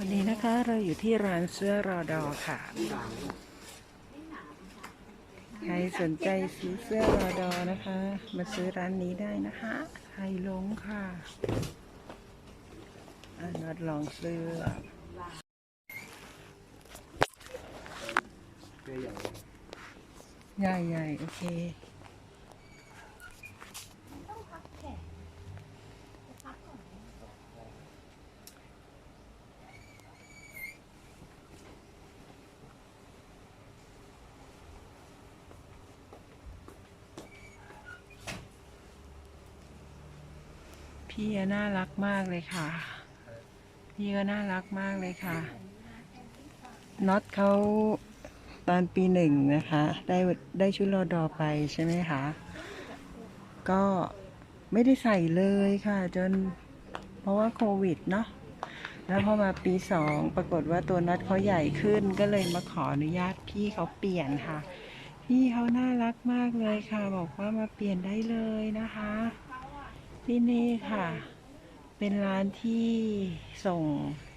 วันนี้นะคะเราอยู่ที่ร้านเสื้อรอดอค่ะ ใครสนใจซื้อเสื้อรอดอนะคะ มาซื้อร้านนี้ได้นะคะไทยลงค่ะอันนัดลองเสื้อใหญ่ใหญ่โอเค พี่น่ารักมากเลยค่ะ พี่ก็น่ารักมากเลยค่ะ น็อตเขาตอนปีหนึ่งนะคะ ได้ได้ชุดรอดอไปใช่ไหมคะ ก็ไม่ได้ใส่เลยค่ะ จนเพราะว่าโควิดเนาะแล้วพอมาปีสองปรากฏว่าตัวน็อตเขาใหญ่ขึ้นก็เลยมาขออนุญาตพี่เขาเปลี่ยนค่ะ พี่เขาน่ารักมากเลยค่ะ บอกว่ามาเปลี่ยนได้เลยนะคะ ที่นี่ค่ะ เป็นร้านที่ส่ง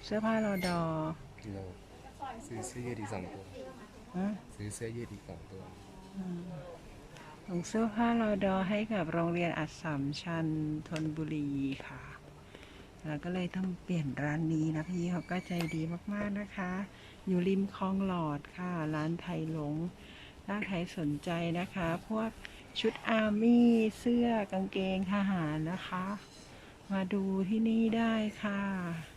เสื้อผ้ารอดอเราซื้อเสื้อยืดอีกสองตัวฮะซื้อเสื้อยืดอีกสองตัวส่งเสื้อผ้ารอดอให้กับโรงเรียนอัสสัมชัญธนบุรีค่ะ แล้วก็เลยต้องเปลี่ยนร้านนี้นะพี่เขาก็ใจดีมากๆนะคะ อยู่ริมคลองหลอดค่ะ ร้านไทยหลง ถ้าใครสนใจนะคะ พวก ชุดอาร์มี่เสื้อกางเกงทหารนะคะ มาดูที่นี่ได้ค่ะ